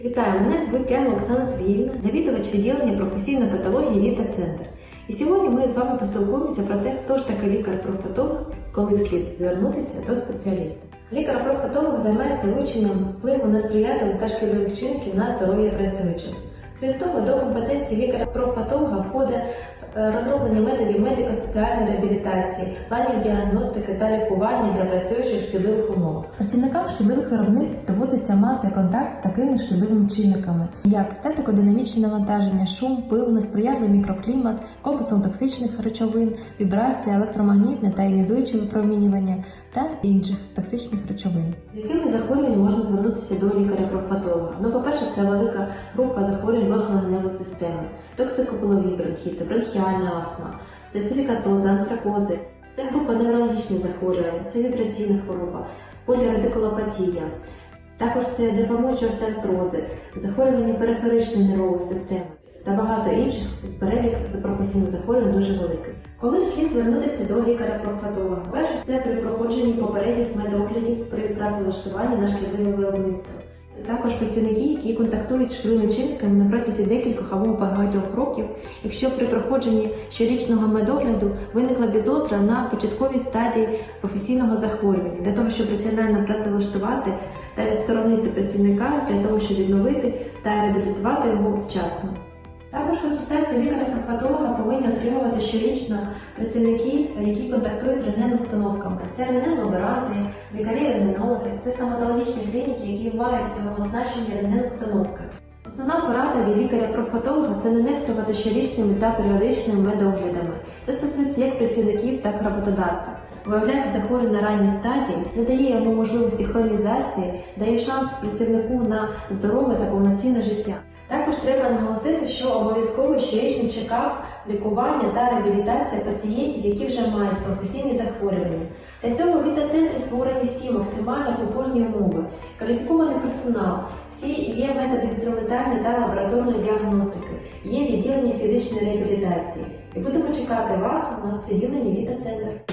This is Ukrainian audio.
Вітаю, мене звуть Яна Оксана Сергіївна, завідувач відділення професійної патології Віта Центр. І сьогодні ми з вами поспілкуємося про те, хто ж таки лікар-профтолог, коли слід звернутися до спеціаліста. Лікар-профтолог займається вивченням впливу на сприятливих та шкідливих чинників на здоров'я працюючих. Крім того, до компетенції лікаря-профпатолога входить е, розроблення методів медико-соціальної реабілітації, планів діагностики та лікування для працюючих шкідливих умовах. Працівникам шкідливих виробництв доводиться мати контакт з такими шкідливими чинниками, як статико-динамічне навантаження, шум, пил, несприятливий мікроклімат, компасом токсичних речовин, вібрація, електромагнітне та іонізуюче випромінювання та інших токсичних речовин. З якими захворюваннями можна звернутися до лікаря-профпатолога? Ну, по-перше, це велика група захворювань органної системи, токсикополові бронхіти, бронхіальна астма, це силікатоза, антракози, це група неврологічних захворювань, це вібраційна хвороба, полірадикулопатія. Також це деформуючі остеотрози, захворювання периферичної нервової системи та багато інших перелік професійних захворювань дуже великий. Коли ж слід звернутися до лікаря-профпатолога? Перше, це при проходженні попередніх медоглядів при працевлаштуванні на шкідливе виробництво. Також працівники, які контактують з шкідливими чинниками на протязі декількох або багатьох років, якщо при проходженні щорічного медогляду виникла підозра на початковій стадії професійного захворювання, для того, щоб раціонально працевлаштувати та відсторонити працівника для того, щоб відновити та реабілітувати його вчасно. Також консультацію лікаря-профатолога повинні отримувати щорічно працівники, які контактують з рентген-установками. Це рентген-лаборанти, лікарі-рентгенологи, це стоматологічні клініки, які мають цього оснащені рентген-установками. Основна порада від лікаря-профатолога це не нехтувати щорічними та періодичними медоглядами. Це стосується як працівників, так і роботодавців. Виявляти захворювання на ранній стадії не дає йому можливості хронізації, дає шанс працівнику на здорове та повноцінне життя. Також треба наголосити, що обов'язково щорічний чекап, лікування та реабілітація пацієнтів, які вже мають професійні захворювання. Для цього в віта-центрі створені всі максимально комфортні умови, кваліфікований персонал, всі є методи інструментальної та лабораторної діагностики, є відділення фізичної реабілітації. І будемо чекати вас у нас відділенні віта-центр.